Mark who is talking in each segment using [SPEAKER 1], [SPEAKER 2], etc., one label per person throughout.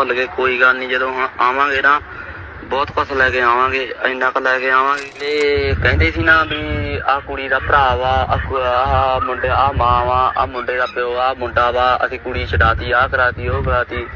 [SPEAKER 1] ਭੁੱਲ ਗਏ, ਕੋਈ ਗੱਲ ਨਹੀਂ ਜਦੋਂ ਹੁਣ ਆਵਾਂਗੇ ਨਾ, ਬਹੁਤ ਕੁਛ ਲੈ ਕੇ ਆਵਾਂਗੇ, ਇੰਨਾ ਕੁ ਲੈ ਕੇ ਆਵਾਂਗੇ ਤੇ ਕਹਿੰਦੇ ਸੀ ਨਾ ਵੀ ਆ ਕੁੜੀ ਦਾ ਭਰਾ ਵਾ ਆ ਮੁੰਡੇ ਆ ਮਾਂ ਵਾ ਆ ਮੁੰਡੇ ਦਾ ਪਿਓ ਆ ਮੁੰਡਾ ਵਾ, ਅਸੀਂ ਕੁੜੀ ਛਡਾਤੀ ਆ ਕਰਾਤੀ, ਉਹ ਕਰਾਤੀ।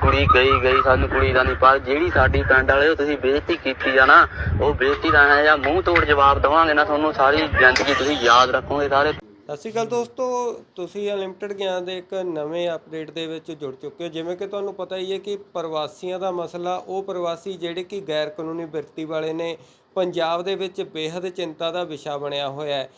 [SPEAKER 1] ਕੁੜੀ ਗਈ ਗਈ ਸਾਨੂੰ ਕੁੜੀ ਦਾ ਨਹੀਂ ਪਰ ਜਿਹੜੀ ਸਾਡੀ ਪਿੰਡ ਵਾਲੇ ਉਹ ਤੁਸੀਂ ਬੇਇੱਜ਼ਤੀ ਕੀਤੀ ਆ ਨਾ, ਉਹ ਬੇਇੱਜ਼ਤੀ ਦਾ ਹੈ ਜਾਂ ਮੂੰਹ ਤੋੜ ਜਵਾਬ ਦਵਾਂਗੇ ਨਾ, ਤੁਹਾਨੂੰ ਸਾਰੀ ਜ਼ਿੰਦਗੀ ਤੁਸੀਂ ਯਾਦ ਰੱਖੋਗੇ ਸਾਰੇ।
[SPEAKER 2] ਸਤਿ ਸ਼੍ਰੀ ਅਕਾਲ ਦੋਸਤੋ, ਤੁਸੀਂ ਅਨਲਿਮਟਿਡ ਗਿਆਨ ਦੇ ਇੱਕ ਨਵੇਂ ਅਪਡੇਟ ਦੇ ਵਿੱਚ ਜੁੜ ਚੁੱਕੇ ਹੋ। ਜਿਵੇਂ ਕਿ ਤੁਹਾਨੂੰ ਪਤਾ ਹੀ ਹੈ ਕਿ ਪ੍ਰਵਾਸੀਆਂ ਦਾ ਮਸਲਾ, ਉਹ ਪ੍ਰਵਾਸੀ ਜਿਹੜੇ ਕਿ ਗੈਰ ਕਾਨੂੰਨੀ ਬਿਰਤੀ ਵਾਲੇ ਨੇ, ਪੰਜਾਬ ਦੇ ਵਿੱਚ ਬੇਹੱਦ ਚਿੰਤਾ ਦਾ ਵਿਸ਼ਾ ਬਣਿਆ ਹੋਇਆ ਹੈ।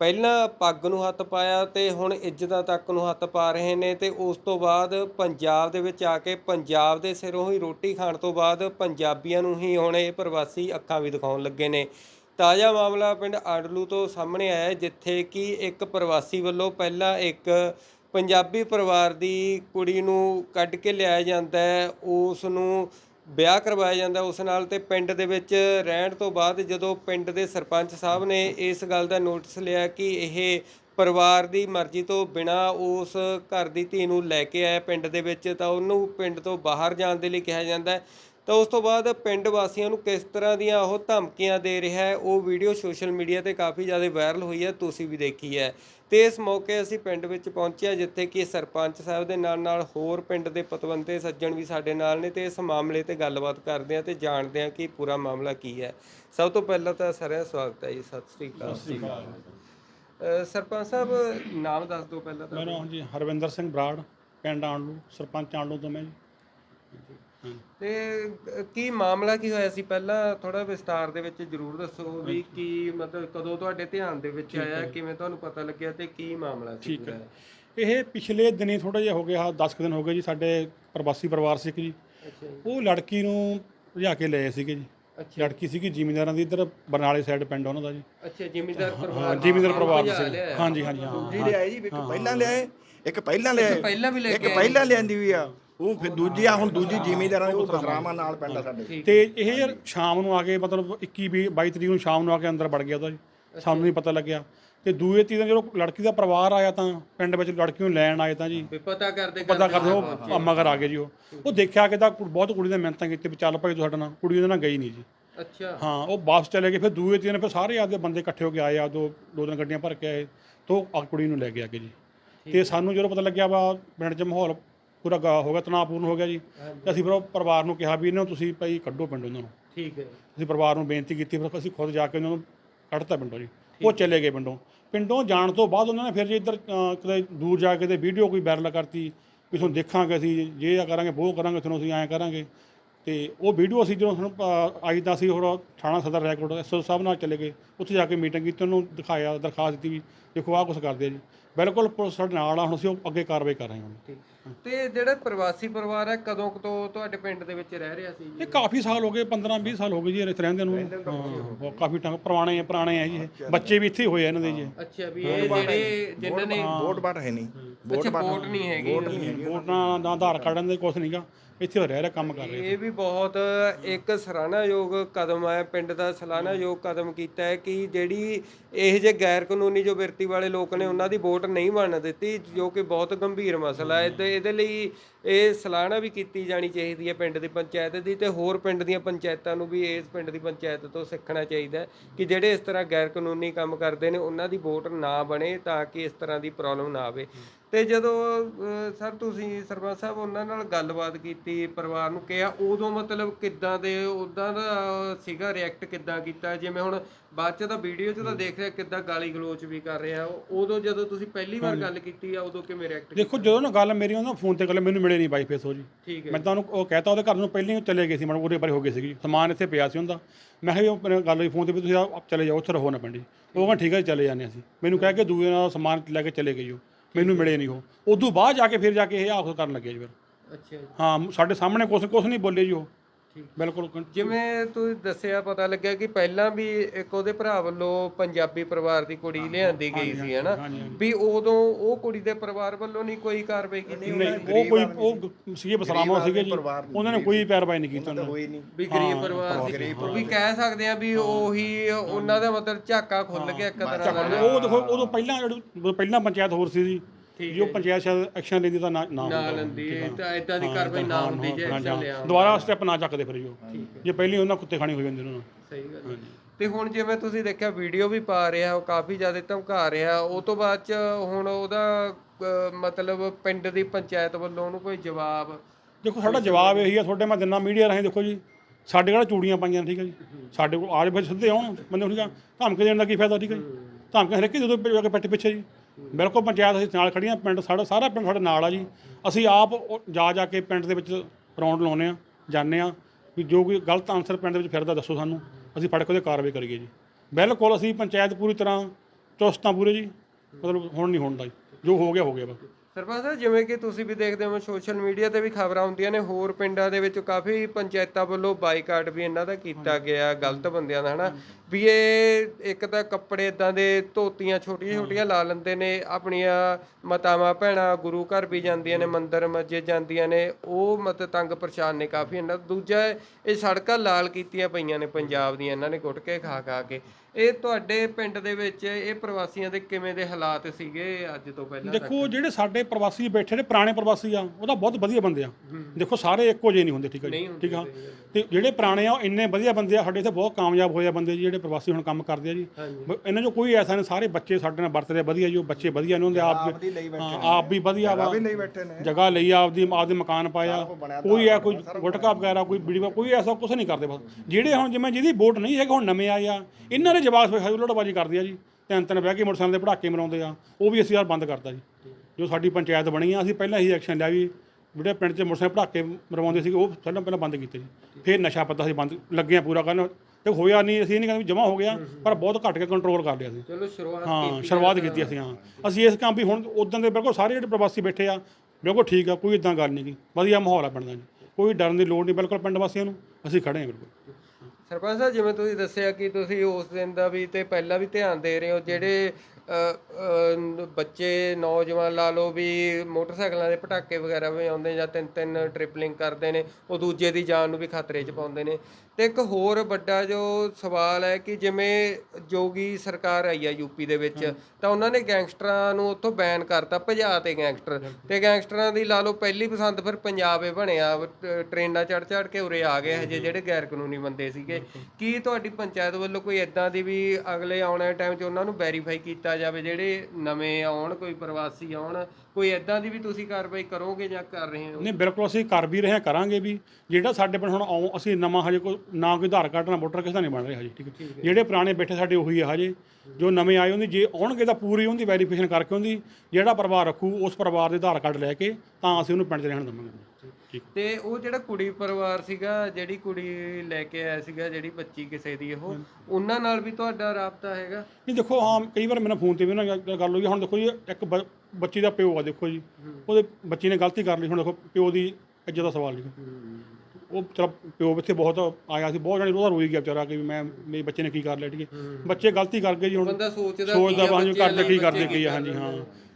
[SPEAKER 2] ਪਹਿਲਾਂ ਪੱਗ ਨੂੰ ਹੱਥ ਪਾਇਆ ਤੇ ਹੁਣ ਇੱਜ਼ਤਾਂ ਤੱਕ ਨੂੰ ਹੱਥ ਪਾ ਰਹੇ ਨੇ ਤੇ ਉਸ ਤੋਂ ਬਾਅਦ ਪੰਜਾਬ ਦੇ ਵਿੱਚ ਆ ਕੇ ਪੰਜਾਬ ਦੇ ਸਿਰੋਂ ਹੀ ਰੋਟੀ ਖਾਣ ਤੋਂ ਬਾਅਦ ਪੰਜਾਬੀਆਂ ਨੂੰ ਹੀ ਹੁਣ ਇਹ ਪ੍ਰਵਾਸੀ ਅੱਖਾਂ ਵੀ ਦਿਖਾਉਣ ਲੱਗੇ ਨੇ। ਤਾਜ਼ਾ ਮਾਮਲਾ ਪਿੰਡ ਆੜਲੂ ਤੋਂ ਸਾਹਮਣੇ ਆਇਆ ਹੈ, ਜਿੱਥੇ ਕਿ ਇੱਕ ਪ੍ਰਵਾਸੀ ਵੱਲੋਂ ਪਹਿਲਾਂ ਇੱਕ ਪੰਜਾਬੀ ਪਰਿਵਾਰ ਦੀ ਕੁੜੀ ਨੂੰ ਕੱਢ ਕੇ ਲਿਆਇਆ ਜਾਂਦਾ ਹੈ। ਉਸ ਨੂੰ ਵਿਆਹ ਕਰਵਾਇਆ ਜਾਂਦਾ ਉਸ ਨਾਲ ਤੇ ਪਿੰਡ ਦੇ ਵਿੱਚ ਰਹਿਣ ਤੋਂ ਬਾਅਦ ਜਦੋਂ ਪਿੰਡ ਦੇ ਸਰਪੰਚ ਸਾਹਿਬ ਨੇ ਇਸ ਗੱਲ ਦਾ ਨੋਟਿਸ ਲਿਆ ਕਿ ਇਹ ਪਰਿਵਾਰ ਦੀ ਮਰਜ਼ੀ ਤੋਂ ਬਿਨਾ ਉਸ ਘਰ ਦੀ ਧੀ ਨੂੰ ਲੈ ਕੇ ਆਇਆ ਪਿੰਡ ਦੇ ਵਿੱਚ ਤਾਂ ਉਹਨੂੰ ਪਿੰਡ ਤੋਂ ਬਾਹਰ ਜਾਣ ਦੇ ਲਈ ਕਿਹਾ ਜਾਂਦਾ ਹੈ। ਤਾਂ ਉਸ ਤੋਂ ਬਾਅਦ ਪਿੰਡ ਵਾਸੀਆਂ ਨੂੰ ਕਿਸ ਤਰ੍ਹਾਂ ਦੀਆਂ ਉਹ ਧਮਕੀਆਂ ਦੇ ਰਿਹਾ ਹੈ ਉਹ ਵੀਡੀਓ ਸੋਸ਼ਲ ਮੀਡੀਆ ਤੇ ਕਾਫੀ ਜ਼ਿਆਦਾ ਵਾਇਰਲ ਹੋਈ ਹੈ ਤੁਸੀਂ ਵੀ ਦੇਖੀ ਹੈ। ਤੇ ਇਸ ਮੌਕੇ ਅਸੀਂ ਪਿੰਡ ਵਿੱਚ ਪਹੁੰਚਿਆ ਜਿੱਥੇ ਕਿ ਸਰਪੰਚ ਸਾਹਿਬ ਦੇ ਨਾਲ ਨਾਲ ਹੋਰ ਪਿੰਡ ਦੇ ਪਤਵੰਤੇ ਸੱਜਣ ਵੀ ਸਾਡੇ ਨਾਲ ਨੇ ਤੇ ਇਸ ਮਾਮਲੇ ਤੇ ਗੱਲਬਾਤ ਕਰਦੇ ਹਾਂ ਤੇ ਜਾਣਦੇ ਹਾਂ ਕਿ ਪੂਰਾ ਮਾਮਲਾ ਕੀ ਹੈ। ਸਭ ਤੋਂ ਪਹਿਲਾਂ ਤਾਂ ਸਾਰਿਆਂ ਦਾ ਸਵਾਗਤ ਹੈ ਜੀ ਸਤਿ ਸ੍ਰੀ ਅਕਾਲ। ਅ, ਸਰਪੰਚ ਸਾਹਿਬ ਨਾਮ ਦੱਸ ਦਿਓ ਪਹਿਲਾਂ ਤਾਂ।
[SPEAKER 3] ਮੇਰਾ ਜੀ ਹਰਵਿੰਦਰ ਸਿੰਘ ਬਰਾੜ ਪਿੰਡ ਆਣਲੂ ਸਰਪੰਚ ਆਣਲੂ ਤੋਂ ਮੈਂ ਜੀ।
[SPEAKER 2] ਤੇ ਅ, ਕੀ ਮਾਮਲਾ ਕੀ ਹੋਇਆ ਸੀ? ਪਹਿਲਾਂ ਥੋੜਾ ਵਿਸਤਾਰ ਦੇ ਵਿੱਚ ਜਰੂਰ ਦੱਸੋ ਵੀ ਕੀ ਮਤਲਬ ਕਦੋਂ ਤੁਹਾਡੇ ਧਿਆਨ ਦੇ ਵਿੱਚ ਆਇਆ? ਕਿਵੇਂ ਤੁਹਾਨੂੰ ਪਤਾ ਲੱਗਿਆ ਤੇ ਕੀ ਮਾਮਲਾ ਸੀ
[SPEAKER 3] ਠੀਕ ਹੈ। ਇਹ ਪਿਛਲੇ ਦਿਨੀ ਥੋੜਾ ਜਿਹਾ ਹੋ ਗਿਆ 10 ਦਿਨ ਹੋ ਗਏ ਜੀ ਸਾਡੇ ਪ੍ਰਵਾਸੀ ਪਰਿਵਾਰ ਸੀ ਇੱਕ ਜੀ।
[SPEAKER 2] ਅੱਛਾ ਜੀ।
[SPEAKER 3] ਉਹ ਲੜਕੀ ਨੂੰ ਭਜਾ ਕੇ ਲਏ ਸੀਗੇ ਜੀ।
[SPEAKER 2] ਅੱਛਾ
[SPEAKER 3] ਲੜਕੀ ਸੀਗੀ ਜ਼ਿਮੀਂਦਾਰਾਂ ਦੀ ਇੱਧਰ ਬਰਨਾਲੇ ਸਾਈਡ ਪਿੰਡ ਉਹਨਾਂ ਦਾ ਜੀ।
[SPEAKER 2] ਅੱਛਾ ਜ਼ਿਮੀਂਦਾਰ
[SPEAKER 3] ਹਾਂ
[SPEAKER 2] ਪਰਿਵਾਰ
[SPEAKER 3] ਜ਼ਿਮੀਂਦਾਰ ਪਰਿਵਾਰ
[SPEAKER 2] ਭਜਾ
[SPEAKER 3] ਸੀ
[SPEAKER 2] ਲਿਆ।
[SPEAKER 3] ਹਾਂਜੀ ਹਾਂਜੀ ਹਾਂ
[SPEAKER 4] ਜੀ ਲਿਆਏ ਜੀ ਇੱਕ ਪਹਿਲਾਂ ਲਿਆਏ ਇੱਕ ਪਹਿਲਾਂ ਲਿਆਏ।
[SPEAKER 2] ਪਹਿਲਾਂ ਵੀ ਲੈ
[SPEAKER 4] ਇੱਕ ਪਹਿਲਾਂ ਲਿਆਂਦੀ ਵੀ ਆ। ਉਹ ਫਿਰ ਦੂਜੀ ਆ ਹੁਣ ਦੂਜੀ ਜ਼ਿਮੀਂਦਾਰਾਂ ਦੀ ਉਹ ਨਾਲ ਪਿੰਡ ਆ ਸਾਡੇ
[SPEAKER 3] ਤੇ ਇਹ ਸ਼ਾਮ ਨੂੰ ਆ ਕੇ ਮਤਲਬ 21 20 22 ਤਰੀਕ ਨੂੰ ਸ਼ਾਮ ਨੂੰ ਆ ਕੇ ਅੰਦਰ ਵੜ ਗਿਆ ਉਹਦਾ ਜੀ। ਸਾਨੂੰ ਨਹੀਂ ਪਤਾ ਲੱਗਿਆ। ਤੇ ਦੂਏ ਦਿਨ ਜਦੋਂ ਲੜਕੀ ਦਾ ਪਰਿਵਾਰ ਆਇਆ ਤਾਂ ਪਿੰਡ ਵਿੱਚ ਲੜਕੀ ਨੂੰ ਲੈਣ ਆਏ ਤਾਂ ਜੀ।
[SPEAKER 2] ਪਤਾ ਕਰਦੇ
[SPEAKER 3] ਪਤਾ ਕਰਦੇ ਉਹ ਮਗਰ ਆ ਗਏ ਜੀ ਉਹ। ਉਹ ਦੇਖਿਆ ਕਿ ਤਾਂ ਬਹੁਤ ਕੁੜੀ ਨੇ ਮਿਹਨਤਾਂ ਕੀਤੀ ਵੀ ਚੱਲ ਭਾਈ ਤੂੰ ਸਾਡੇ ਨਾਲ। ਕੁੜੀ ਉਹਦੇ ਨਾਲ ਗਈ ਨਹੀਂ ਜੀ।
[SPEAKER 2] ਅੱਛਾ।
[SPEAKER 3] ਹਾਂ ਉਹ ਵਾਪਸ ਚਲੇ ਗਏ। ਫਿਰ ਦੂਏ ਦਿਨ ਫਿਰ ਸਾਰੇ ਆਪਦੇ ਬੰਦੇ ਇਕੱਠੇ ਹੋ ਕੇ ਆਏ ਆ ਦੋ ਦੋ ਦਿਨ ਗੱਡੀਆਂ ਭਰ ਕੇ ਆਏ। ਤੋਂ ਆ ਕੁੜੀ ਨੂੰ ਲੈ ਕੇ ਆ ਕੇ ਜੀ। ਤੇ ਸਾਨੂੰ ਜਦੋਂ ਪਤਾ ਲੱਗਿਆ ਵਾ ਪਿੰਡ 'ਚ ਮਾਹੌਲ ਪੂਰਾ ਗਾ ਹੋ ਗਿਆ ਤਣਾਅਪੂਰਨ ਹੋ ਗਿਆ ਜੀ। ਤੇ ਅਸੀਂ ਫਿਰ ਉਹ ਪਰਿਵਾਰ ਨੂੰ ਕਿਹਾ ਵੀ ਇਹਨਾਂ ਨੂੰ ਤੁਸੀਂ ਭਾਈ ਕੱਢੋ ਪਿੰਡ ਉਹਨਾਂ ਨੂੰ।
[SPEAKER 2] ਠੀਕ ਹੈ।
[SPEAKER 3] ਅਸੀਂ ਪਰਿਵਾਰ ਨੂੰ ਬੇਨਤੀ ਕੀਤੀ ਫਿਰ ਅਸੀਂ ਖੁਦ ਜਾ ਕੇ ਉਹਨਾਂ ਨੂੰ ਕੱਢਤਾ ਪਿੰਡੋਂ ਜੀ। ਉਹ ਚਲੇ ਗਏ ਪਿੰਡੋਂ। ਪਿੰਡੋਂ ਜਾਣ ਤੋਂ ਬਾਅਦ ਉਹਨਾਂ ਨੇ ਫਿਰ ਜੇ ਇੱਧਰ ਕਿਤੇ ਦੂਰ ਜਾ ਕੇ ਤੇ ਵੀਡੀਓ ਕੋਈ ਵਾਇਰਲ ਕਰਤੀ ਵੀ ਤੁਹਾਨੂੰ ਦੇਖਾਂਗੇ ਅਸੀਂ ਜੇ ਆ ਕਰਾਂਗੇ ਉਹ ਕਰਾਂਗੇ ਤੁਹਾਨੂੰ ਅਸੀਂ ਐਂ ਕਰਾਂਗੇ। ਤੇ ਉਹ ਵੀਡੀਓ ਅਸੀਂ ਜਦੋਂ ਸਾਨੂੰ ਆਈ ਤਾਂ ਅਸੀਂ ਹੋਰ ਥਾਣਾ ਸਦਰ ਰੈਕੋਰਡ ਐਸਓ ਸਾਹਿਬ ਨਾਲ ਚਲੇ ਗਏ। ਉੱਥੇ ਜਾ ਕੇ ਮੀਟਿੰਗ ਕੀਤੀ ਉਹਨੂੰ ਦਿਖਾਇਆ ਦਰਖਾਸਤ ਦਿੱਤੀ ਵੀ ਦੇਖੋ ਆਹ ਕੁਛ ਕਰਦੇ ਆ ਜੀ। ਬਿਲਕੁਲ ਪੁਲਿਸ ਸਾਡੇ ਨਾਲ ਆ ਹੁਣ ਅਸੀਂ ਉਹ ਅੱਗੇ ਕਾਰਵਾਈ ਕਰ ਰਹੇ ਹਾਂ
[SPEAKER 2] ਤੇ ਜਿਹੜਾ ਪ੍ਰਵਾਸੀ ਪਰਿਵਾਰ ਹੈ ਕਦੋਂ ਕੁ ਤੋਂ ਤੁਹਾਡੇ ਪਿੰਡ ਦੇ ਵਿੱਚ ਰਹਿ ਰਿਹਾ ਸੀ? ਜੀ
[SPEAKER 3] ਇਹ ਕਾਫੀ ਸਾਲ ਹੋ ਗਏ 15 20 ਸਾਲ ਹੋ ਗਏ ਜੀ ਇੱਥੇ ਰਹਿੰਦੇ ਨੂੰ। ਹਾਂ ਕਾਫੀ ਟਾਈਮ ਪੁਰਾਣੇ ਪੁਰਾਣੇ ਆ ਜੀ ਇਹ। ਬੱਚੇ ਵੀ ਇੱਥੇ ਹੀ ਹੋਏ ਆ ਇਹਨਾਂ ਦੇ ਜੀ।
[SPEAKER 2] ਅੱਛਾ ਵੀ ਇਹ ਜਿਹੜੇ ਜਿਨ੍ਹਾਂ ਨੇ
[SPEAKER 4] ਵੋਟ ਬਾਟ ਹੈ ਨਹੀਂ।
[SPEAKER 2] ਅੱਛਾ ਵੋਟ ਨਹੀਂ ਹੈਗੀ।
[SPEAKER 3] ਵੋਟਾਂ ਦਾ ਆਧਾਰ ਕਾਰਡਾਂ ਦੇ ਕੁਛ ਨਹੀਂਗਾ ਇੱਥੇ ਰਹਿ ਰਿਹਾ ਕੰਮ ਕਰ ਰਹੇ
[SPEAKER 2] ਇਹ ਵੀ ਬਹੁਤ ਇੱਕ ਸਰਾਹਨਾਯੋਗ ਕਦਮ ਹੈ ਪਿੰਡ ਦਾ ਸਲਾਹਨਾਯੋਗ ਕਦਮ ਕੀਤਾ ਹੈ ਕਿ ਜਿਹੜੀ ਇਹ ਜੇ ਗੈਰ ਕਾਨੂੰਨੀ ਜੋ ਬਿਰਤੀ ਵਾਲੇ ਲੋਕ ਨੇ ਉਹਨਾਂ ਦੀ ਵੋਟ ਨਹੀਂ ਬਣ ਦਿੱਤੀ, ਜੋ ਕਿ ਬਹੁਤ ਗੰਭੀਰ ਮਸਲਾ ਹੈ ਤੇ ਇਹਦੇ ਲਈ ਇਹ ਸਲਾਹਨਾ ਵੀ ਕੀਤੀ ਜਾਣੀ ਚਾਹੀਦੀ ਹੈ ਪਿੰਡ ਦੀ ਪੰਚਾਇਤ ਦੀ ਤੇ ਹੋਰ ਪਿੰਡ ਦੀਆਂ ਪੰਚਾਇਤਾਂ ਨੂੰ ਵੀ ਇਸ ਪਿੰਡ ਦੀ ਪੰਚਾਇਤ ਤੋਂ ਸਿੱਖਣਾ ਚਾਹੀਦਾ ਹੈ ਕਿ ਜਿਹੜੇ ਇਸ ਤਰ੍ਹਾਂ ਗੈਰ ਕਾਨੂੰਨੀ ਕੰਮ ਕਰਦੇ ਨੇ, ਉਹਨਾਂ ਦੀ ਵੋਟ ਨਾ ਬਣੇ ਤਾਂ ਕਿ ਇਸ ਤਰ੍ਹਾਂ ਦੀ ਪ੍ਰੋਬਲਮ ਨਾ ਆਵੇ। ਤੇ ਜਦੋਂ ਅਹ, ਸਰ ਤੁਸੀਂ ਸਰਪੰਚ ਸਾਹਿਬ ਉਹਨਾਂ ਨਾਲ ਗੱਲਬਾਤ ਕੀਤੀ ਪਰਿਵਾਰ ਨੂੰ ਕਿਹਾ ਉਦੋਂ ਮਤਲਬ ਕਿੱਦਾਂ ਦੇ ਉਦਾਂ ਦਾ ਸੀਗਾ ਰਿਐਕਟ ਕਿੱਦਾਂ ਕੀਤਾ? ਜਿਵੇਂ ਹੁਣ ਬਾਅਦ ਚ ਤਾਂ ਵੀਡੀਓ 'ਚ ਤਾਂ ਦੇਖ ਰਿਹਾ ਕਿੱਦਾਂ ਗਾਲੀ ਗਲੋਚ ਵੀ ਕਰ ਰਿਹਾ। ਉਹ- ਉਦੋਂ ਜਦੋਂ ਤੁਸੀਂ ਪਹਿਲੀ ਵਾਰ ਗੱਲ ਕੀਤੀ ਆ ਉਦੋਂ ਕਿਵੇਂ ਰਿਐਕਟ
[SPEAKER 3] ਦੇਖੋ ਜਦੋਂ ਨਾ ਗੱਲ ਮੇਰੀ ਉਹਨਾਂ ਫੋਨ ਤੇ ਗੱਲ ਮੈਨੂੰ ਮਿਲੇ ਨਹੀਂ ਬਾਈ ਫੇਸ ਜੀ।
[SPEAKER 2] ਠੀਕ ਹੈ
[SPEAKER 3] ਮੈਂ ਤਾਂ ਉਹਨੂੰ ਉਹ ਕਹਤਾ ਉਹਦੇ ਘਰ ਨੂੰ ਪਹਿਲਾਂ ਹੀ ਚਲੇ ਗਏ ਸੀ ਮਨ ਉਹਦੇ ਬਾਰੇ ਹੋ ਗਏ ਸੀ ਸਮਾਨ ਇੱਥੇ ਪਿਆ ਸੀ ਹੁੰਦਾ ਮੈਂ ਕਿਹਾ ਵੀ ਉਹ ਮੇਰੇ ਗੱਲ ਹੋਈ ਫੋਨ ਤੇ ਵੀ ਤੁਸੀਂ ਆਪ ਚਲੇ ਜਾਓ ਉੱਥੇ ਰਹੋ ਨਾ ਪਿੰਡ ਜੀ। ਉਹ ਕਹਿੰਦਾ ਠੀਕ ਹੈ ਜੀ, ਚਲੇ ਜਾਂਦੇ ਅਸੀਂ। ਮੈਨੂੰ ਕਹਿ ਕੇ ਦੂਏ ਨਾਲ ਸਮਾਨ ਲੈ ਕੇ ਚਲੇ ਗਏ ਉਹ। ਮੈਨੂੰ ਮਿਲੇ ਨਹੀਂ ਉਹ। ਉਦੋਂ ਬਾਅਦ ਜਾ ਕੇ ਫਿਰ ਜਾ ਕੇ ਇਹ ਆਖੋ ਕਰਨ ਲੱਗੇ ਜੀ ਫਿਰ।
[SPEAKER 2] ਅੱਛਾ ਜੀ।
[SPEAKER 3] ਹਾਂ ਸਾਡੇ ਸਾਹਮਣੇ ਕੁਛ ਕੁਛ ਨਹੀਂ ਬੋਲੇ ਜੀ ਉਹ। ਬਿਲਕੁਲ
[SPEAKER 2] ਜਿਵੇਂ ਤੁਸੀਂ ਦੱਸਿਆ ਪਤਾ ਲੱਗਿਆ ਕਿ ਪਹਿਲਾਂ ਵੀ ਇੱਕ ਉਹਦੇ ਭਰਾ ਵੱਲੋਂ ਪੰਜਾਬੀ ਪਰਿਵਾਰ ਦੀ ਕੁੜੀ ਲਿਆਂਦੀ ਗਈ ਸੀ ਹਨਾ? ਵੀ ਉਦੋਂ ਉਹ ਕੁੜੀ ਦੇ ਪਰਿਵਾਰ ਵੱਲੋਂ ਨਹੀਂ ਕੋਈ ਕਾਰਵਾਈ ਕੀਤੀ
[SPEAKER 3] ਨਹੀਂ ਉਹ ਕੋਈ ਉਹ ਸੀਗੇ ਬਸਰਾਮਾ ਸੀਗੇ ਜੀ। ਉਹਨਾਂ ਨੇ ਕੋਈ ਪੈਰਵਾਈ ਨਹੀਂ ਕੀਤੀ ਉਹਨਾਂ ਨੇ
[SPEAKER 4] ਹੋਈ ਨਹੀਂ।
[SPEAKER 2] ਵੀ ਗਰੀਬ ਪਰਿਵਾਰ ਸੀ। ਵੀ ਕਹਿ ਸਕਦੇ ਆ ਵੀ ਉਹੀ ਉਹਨਾਂ ਦਾ ਮਤਲਬ ਝਾਕਾ ਖੁੱਲ ਗਿਆ ਇੱਕ ਤਰ੍ਹਾਂ ਦਾ।
[SPEAKER 3] ਉਹ ਦੇਖੋ ਉਦੋਂ ਪਹਿਲਾਂ ਜਿਹੜੀ ਉਦੋਂ ਪਹਿਲਾਂ ਪੰਚਾਇਤ ਹੋਰ ਸੀ ਜੀ। ਜੋ। ਪੰਚਾਇਤ ਸ਼ਾਇਦ ਐਕਸ਼ਨ ਲੈਂਦੀ ਤਾਂ ਨਾ ਨਾ
[SPEAKER 2] ਨਾ। ਲੈਂਦੀ ਤਾਂ ਇਦਾਂ ਦੀ
[SPEAKER 3] ਹਾਂ,
[SPEAKER 2] ਕਾਰਵਾਈ ਨਾ
[SPEAKER 3] ਹਾਂ,
[SPEAKER 2] ਹੁੰਦੀ ਜੇ
[SPEAKER 3] ਹਾਂ,
[SPEAKER 2] ਐਕਸ਼ਨ
[SPEAKER 3] ਹਾਂ।
[SPEAKER 2] ਲਿਆ। ਹੁੰਦਾ।
[SPEAKER 3] ਦੁਬਾਰਾ ਸਟੈਪ ਨਾ ਚੱਕਦੇ ਫਿਰ ਜੋ ਜੇ ਪਹਿਲੀ ਉਹਨਾਂ ਕੁੱਤੇ ਖਾਣੀ ਹੋਈ ਜਾਂਦੀ ਉਹਨਾਂ ਨੂੰ।
[SPEAKER 2] ਸਹੀ ਗੱਲ ਹੈ। ਤੇ ਹੁਣ ਜਿਵੇਂ ਤੁਸੀਂ ਦੇਖਿਆ ਵੀਡੀਓ ਵੀ ਪਾ ਰਿਹਾ ਉਹ ਕਾਫੀ ਜ਼ਿਆਦਾ ਧਮਕਾ ਰਿਹਾ। ਉਹ ਤੋਂ ਬਾਅਦ ਚ ਹੁਣ ਉਹਦਾ ਅਹ, ਮਤਲਬ ਪਿੰਡ ਦੀ ਪੰਚਾਇਤ ਵੱਲੋਂ ਉਹਨੂੰ ਕੋਈ ਜਵਾਬ
[SPEAKER 3] ਦੇਖੋ ਸਾਡਾ ਜਵਾਬ ਇਹੀ ਆ ਤੁਹਾਡੇ ਮੈਂ ਦਿਨਾਂ ਮੀਡੀਆ ਰਾਹੀਂ ਦੇਖੋ ਜੀ। ਸਾਡੇ ਕੋਲ ਚੂੜੀਆਂ ਪਾਈਆਂ ਠੀਕ ਹੈ ਜੀ। ਸਾਡੇ ਕੋਲ ਆਜ ਫਿਰ ਸਿੱਧੇ ਆਉਣ ਬੰਦੇ ਠੀਕ ਆ ਧਮਕੇ ਦੇਣ ਦਾ ਕੀ ਫਾਇਦਾ ਠੀਕ ਹੈ ਜੀ। ਧਮਕੇ ਹਰੇਕ ਜਦੋਂ ਜਾ ਕੇ ਪਿੱਠ ਪਿੱਛੇ ਜੀ। ਬਿਲਕੁਲ ਪੰਚਾਇਤ ਅਸੀਂ ਨਾਲ ਖੜੀਆਂ ਪਿੰਡ ਸਾਡਾ, ਸਾਰਾ ਪਿੰਡ ਸਾਡੇ ਨਾਲ ਆ ਜੀ। ਅਸੀਂ ਆਪ ਉਹ ਜਾ ਜਾ ਕੇ ਪਿੰਡ ਦੇ ਵਿੱਚ ਰੌਂਡ ਲਾਉਂਦੇ ਆ ਜਾਂਦੇ ਆ ਵੀ ਜੋ ਕੋਈ ਗਲਤ ਆਨਸਰ ਪਿੰਡ ਦੇ ਵਿੱਚ ਫਿਰਦਾ ਦੱਸੋ ਸਾਨੂੰ, ਅਸੀਂ ਫੜ ਕੇ ਉਹਦੇ ਕਾਰਵਾਈ ਕਰੀਏ ਜੀ। ਬਿਲਕੁਲ ਅਸੀਂ ਪੰਚਾਇਤ ਪੂਰੀ ਤਰ੍ਹਾਂ ਚੁਸਤਾਂ ਪੂਰੇ ਜੀ, ਮਤਲਬ ਹੁਣ ਨਹੀਂ ਹੋਣ ਦਾ ਜੀ, ਜੋ ਹੋ ਗਿਆ ਹੋ ਗਿਆ ਬਸ।
[SPEAKER 2] ਸਰਪੰਚ ਸਾਹਿਬ ਜਿਵੇਂ ਕਿ ਤੁਸੀਂ ਵੀ ਦੇਖਦੇ ਹੋ ਸੋਸ਼ਲ ਮੀਡੀਆ ਤੇ ਵੀ ਖਬਰਾਂ ਹੁੰਦੀਆਂ ਨੇ ਹੋਰ ਪਿੰਡਾਂ ਦੇ ਵਿੱਚ ਕਾਫੀ ਪੰਚਾਇਤਾਂ ਵੱਲੋਂ ਬਾਈਕਾਟ ਵੀ ਇਹਨਾਂ ਦਾ ਕੀਤਾ ਗਿਆ ਗਲਤ ਬੰਦਿਆਂ ਦਾ ਹਨਾ? ਵੀ ਇਹ ਇੱਕ ਤਾਂ ਕੱਪੜੇ ਇਦਾਂ ਦੇ ਧੋਤੀਆਂ ਛੋਟੀਆਂ ਛੋਟੀਆਂ ਲਾ ਲੈਂਦੇ ਨੇ ਆਪਣੀਆਂ ਮਾਤਾਵਾਂ ਭੈਣਾਂ ਗੁਰੂ ਘਰ ਵੀ ਜਾਂਦੀਆਂ ਨੇ ਮੰਦਿਰ ਮਸਜਿਦ ਜਾਂਦੀਆਂ ਨੇ ਉਹ ਮਤ ਤੰਗ ਪਰੇਸ਼ਾਨ ਨੇ ਕਾਫੀ ਇਹਨਾਂ ਦੂਜਾ ਇਹ ਸੜਕਾਂ ਲਾਲ ਕੀਤੀਆਂ ਪਈਆਂ ਨੇ ਪੰਜਾਬ ਦੀਆਂ ਇਹਨਾਂ ਨੇ ਗੁੱਟ ਕੇ ਖਾ ਖਾ ਕੇ। ਇਹ ਤੁਹਾਡੇ ਪਿੰਡ ਦੇ ਵਿੱਚ ਇਹ ਪ੍ਰਵਾਸੀਆਂ ਦੇ ਕਿਵੇਂ ਦੇ ਹਾਲਾਤ ਸੀਗੇ ਅੱਜ ਤੋਂ ਪਹਿਲਾਂ ਤੱਕ?
[SPEAKER 3] ਦੇਖੋ ਜਿਹੜੇ ਸਾਡੇ ਪ੍ਰਵਾਸੀ ਬੈਠੇ ਨੇ ਪੁਰਾਣੇ ਪ੍ਰਵਾਸੀ ਆ ਉਹ ਤਾਂ ਬਹੁਤ ਵਧੀਆ ਬੰਦੇ ਆ। ਦੇਖੋ ਸਾਰੇ ਇੱਕੋ ਜਿਹੇ ਨਹੀਂ ਹੁੰਦੇ ਠੀਕ ਹੈ ਜੀ? ਠੀਕ ਆ? ਤੇ ਜਿਹੜੇ ਪੁਰਾਣੇ ਆ ਉਹ ਇੰਨੇ ਵਧੀਆ ਬੰਦੇ ਆ ਸਾਡੇ ਇੱਥੇ ਬਹੁਤ ਕਾਮਯਾਬ ਹੋਏ ਆ ਬੰਦੇ ਜੀ ਜਿਹੜੇ ਪ੍ਰਵਾਸੀ ਹੁਣ ਕੰਮ ਕਰਦੇ ਆ ਜੀ। ਬ- ਇਹਨਾਂ 'ਚੋਂ ਕੋਈ ਐਸਾ ਨਹੀਂ ਸਾਰੇ ਬੱਚੇ ਸਾਡੇ ਨਾਲ ਵਰਤਦੇ ਆ ਵਧੀਆ ਜੀ ਉਹ ਬੱਚੇ ਵਧੀਆ ਨੇ ਉਹਦੇ ਆਪ
[SPEAKER 4] ਆਪਦੀ ਲਈ ਬੈਠੇ
[SPEAKER 3] ਹਾਂ, ਆਪ ਵੀ ਵਧੀਆ ਵਾ।
[SPEAKER 4] ਵੀ ਲਈ ਬੈਠੇ ਨੇ।
[SPEAKER 3] ਜਗ੍ਹਾ ਲਈ ਆ ਆਪਦੀ ਆਪਦੇ ਮਕਾਨ ਪਾਇਆ ਕੋਈ ਆ ਕੋਈ ਗੁਟਕਾ ਵਗੈਰਾ ਕੋਈ ਬੀੜੀ ਕੋਈ ਐਸਾ ਕੁਝ ਨਹੀਂ ਕਰਦੇ ਬਸ। ਜਿਹੜੇ ਹੁਣ ਜਿਵੇਂ ਜਿਹਦੀ ਵੋਟ ਨਹੀਂ ਹੈਗੇ ਹੁਣ ਨਵੇਂ ਆਏ ਆ। ਇਹਨਾਂ ਦੇ ਜਵਾਬ ਫਿਰ ਹਜੂਲੜਬਾਜੀ ਕਰਦੇ ਆ ਜੀ। ਤਿੰਨ ਤਿੰਨ ਬਹਿ ਕੇ ਮੋਟਰਸਾਈਕਲ ਦੇ ਪੜਾਕੇ ਮਰਾਉਂਦੇ ਆ। ਉਹ ਵੀ ਅਸੀਂ ਯਾਰ ਬੰਦ ਕਰਤਾ ਜੀ। ਜੋ ਸਾਡੀ ਪੰਚਾਇਤ ਬਣੀ ਆ ਅਸੀਂ ਪਹਿਲਾਂ ਹੀ ਐਕਸ਼ਨ ਲਿਆ ਵੀ ਜਿਹੜੇ ਪਿੰਡ 'ਚ ਮੋਟਰਸਾਈਕਲ ਪੜਾਕੇ ਮਰਵਾਉਂਦੇ ਸੀ ਉਹ ਪਹਿਲਾਂ ਪਹਿਲਾਂ ਬੰਦ ਕੀਤੇ ਜੀ। ਫਿਰ ਨਸ਼ਾ ਪੱਤਾ ਅਸੀਂ ਬੰਦ ਲੱਗੇ ਆ ਪੂਰਾ ਕਰਨ। ਤੇ ਹੋਇਆ ਨਹੀਂ ਅਸੀਂ ਨਹੀਂ ਕਹਿੰਦੇ ਜਮਾ ਹੋ ਗਿਆ ਪਰ ਬਹੁਤ ਘੱਟ ਕੇ ਕੰਟਰੋਲ ਕਰ ਲਿਆ ਸੀ
[SPEAKER 2] ਚਲੋ ਸ਼ੁਰੂਆਤ
[SPEAKER 3] ਹਾਂ ਸ਼ੁਰੂਆਤ ਕੀਤੀ ਅਸੀਂ ਹਾਂ। ਅਸੀਂ ਇਸ ਕੰਮ ਵੀ ਹੁਣ ਉਦੋਂ ਦੇ ਬਿਲਕੁਲ ਸਾਰੇ ਜਿਹੜੇ ਪ੍ਰਵਾਸੀ ਬੈਠੇ ਆ ਬਿਲਕੁਲ ਠੀਕ ਆ ਕੋਈ ਇਦਾਂ ਗੱਲ ਨਹੀਂ ਗੀ। ਵਧੀਆ ਮਾਹੌਲ ਆ ਪਿੰਡ ਦਾ ਜੀ। ਕੋਈ ਡਰਨ ਦੀ ਲੋੜ ਨਹੀਂ ਬਿਲਕੁਲ ਪਿੰਡ ਵਾਸੀਆਂ ਨੂੰ। ਅਸੀਂ ਖੜੇ ਹਾਂ ਬਿਲਕੁਲ।
[SPEAKER 2] ਸਰਪੰਚ ਸਾਹਿਬ ਜਿਵੇਂ ਤੁਸੀਂ ਦੱਸਿਆ ਕਿ ਤੁਸੀਂ ਉਸ ਦਿਨ ਦਾ ਵੀ ਤੇ ਪਹਿਲਾਂ ਵੀ ਧਿਆਨ ਦੇ ਰਹੇ ਹੋ ਜਿਹੜੇ ਅ, ਅ, ਬੱਚੇ ਨੌਜਵਾਨ ਲਾ ਲਓ ਵੀ ਮੋਟਰਸਾਈਕਲਾਂ ਦੇ ਪਟਾਕੇ ਵਗੈਰਾ ਵੀ ਆਉਂਦੇ ਜਾਂ ਤਿੰਨ ਤਿੰਨ ਟ੍ਰਿਪਲਿੰਗ ਕਰਦੇ ਨੇ ਉਹ ਦੂਜੇ ਦੀ ਜਾਨ ਨੂੰ ਵੀ ਖਤਰੇ 'ਚ ਪਾਉਂਦੇ ਨੇ। ਤੇ ਇੱਕ ਹੋਰ ਵੱਡਾ ਜੋ ਸਵਾਲ ਹੈ ਕਿ ਜਿਵੇਂ ਜੋਗੀ ਸਰਕਾਰ ਆਈ ਆ ਯੂਪੀ ਦੇ ਵਿੱਚ ਤਾਂ ਉਹਨਾਂ ਨੇ ਗੈਂਗਸਟਰਾਂ ਨੂੰ ਉੱਥੋਂ ਬੈਨ ਕਰਤਾ ਭਜਾ ਤੇ ਗੈਂਗਸਟਰ। ਤੇ ਗੈਂਗਸਟਰਾਂ ਦੀ ਲਾ ਲਓ ਪਹਿਲੀ ਪਸੰਦ ਫਿਰ ਪੰਜਾਬ ਬਣਿਆ ਟ੍ਰੇਨਾਂ ਚੜ ਚੜ ਕੇ ਉਰੇ ਆ ਗਏ ਹਜੇ। ਜਿਹੜੇ ਗੈਰ ਕਾਨੂੰਨੀ ਬੰਦੇ ਸੀਗੇ। ਕੀ ਤੁਹਾਡੀ ਪੰਚਾਇਤ ਵੱਲੋਂ ਕੋਈ ਇਦਾਂ ਦੀ ਵੀ ਅਗਲੇ ਆਉਣ ਵਾਲੇ ਟਾਈਮ 'ਚ ਉਹਨਾਂ ਨੂੰ ਵੈਰੀਫਾਈ ਕੀਤਾ ਜਾਵੇ ਜਿਹੜੇ ਨਵੇਂ ਆਉਣ ਕੋਈ ਪ੍ਰਵਾਸੀ ਆਉਣ ਕੋਈ ਇਦਾਂ ਦੀ ਵੀ ਤੁਸੀਂ ਕਾਰਵਾਈ ਕਰੋਗੇ ਜਾਂ ਕਰ ਰਹੇ ਹੋ?
[SPEAKER 3] ਨਹੀਂ ਬਿਲਕੁਲ ਅਸੀਂ ਕਰ ਵੀ ਰਹੇ ਹਾਂ ਕਰਾਂਗੇ ਵੀ। ਜਿਹੜਾ ਸਾਡੇ ਪਿੰਡ ਹੁਣ ਆਉਂ ਅਸੀਂ ਨਵਾਂ ਹਜੇ ਕੋਈ ਨਾ ਕੋਈ ਆਧਾਰ ਕਾਰਡ ਨਾ ਵੋਟਰ ਕਿਸੇ ਦਾ ਨਹੀਂ ਬਣ ਰਿਹਾ ਹਜੇ ਠੀਕ ਹੈ। ਜਿਹੜੇ ਪੁਰਾਣੇ ਬੈਠੇ ਸਾਡੇ ਉਹੀ ਆ ਹਜੇ ਜੋ ਨਵੇਂ ਆਏ ਉਹਦੀ ਜੇ ਆਉਣਗੇ ਤਾਂ ਪੂਰੀ ਉਹਦੀ ਵੈਰੀਫਿਕੇਸ਼ਨ ਕਰਕੇ ਉਹਦੀ ਜਿਹੜਾ ਪਰਿਵਾਰ ਰੱਖੂ ਉਸ ਪਰਿਵਾਰ ਦੇ ਆਧਾਰ ਕਾਰਡ ਲੈ ਕੇ ਤਾਂ ਅਸੀਂ ਉਹਨੂੰ ਪਿੰਡ 'ਚ ਰਹਿਣ ਦੇਵਾਂਗੇ। ਠੀਕ।
[SPEAKER 2] ਤੇ ਉਹ ਜਿਹੜਾ ਕੁੜੀ ਪਰਿਵਾਰ ਸੀਗਾ ਜਿਹੜੀ ਕੁੜੀ ਲੈ ਕੇ ਆਇਆ ਸੀਗਾ ਜਿਹੜੀ ਬੱਚੀ ਕਿਸੇ ਦੀ ਉਹ ਉਹਨਾਂ ਨਾਲ ਵੀ ਤੁਹਾਡਾ ਰਾਬਤਾ ਹੈਗਾ?
[SPEAKER 3] ਨਹੀਂ ਦੇਖੋ ਹਾਂ ਕਈ ਵਾਰ ਮੈਨੂੰ ਫੋਨ ਤੇ ਵੀ ਨਾ ਗੱਲ ਗੱਲ ਹੋਈ ਆ। ਹੁਣ ਦੇਖੋ ਜੀ ਇੱਕ ਬੱਚੀ ਦਾ ਪਿਓ ਆ ਦੇਖੋ ਜੀ। ਉਹਦੇ ਬੱਚੀ ਨੇ ਗਲਤੀ ਕਰ ਲਈ ਹੁਣ ਦੇਖੋ ਪਿਓ ਦੀ ਇੱਜ਼ਤ ਦਾ ਸਵਾਲ ਨਹੀਂ ਉਹ ਚਲ ਪਿਓ ਇੱਥੇ ਬਹੁਤ ਆਇਆ ਸੀ ਬਹੁਤ ਜਾਣੀ ਉਹਦਾ ਰੋਈ ਗਿਆ ਵਿਚਾਰਾ ਕਿ ਵੀ ਮੈਂ ਮੇਰੇ ਬੱਚੇ ਨੇ ਕੀ ਕਰ ਲਿਆ ਠੀਕ ਬੱਚੇ ਗਲਤੀ ਕਰ ਗਏ ਜੀ ਹੁਣ
[SPEAKER 2] ਬੰਦਾ ਸੋਚਦਾ
[SPEAKER 3] ਸੋਚਦਾ
[SPEAKER 2] ਆ,
[SPEAKER 3] ਬਾਂਝ ਕਰਦੇ ਕੀ ਕਰਦੇ ਕੀ ਆ ਹਾਂਜੀ ਹਾਂ।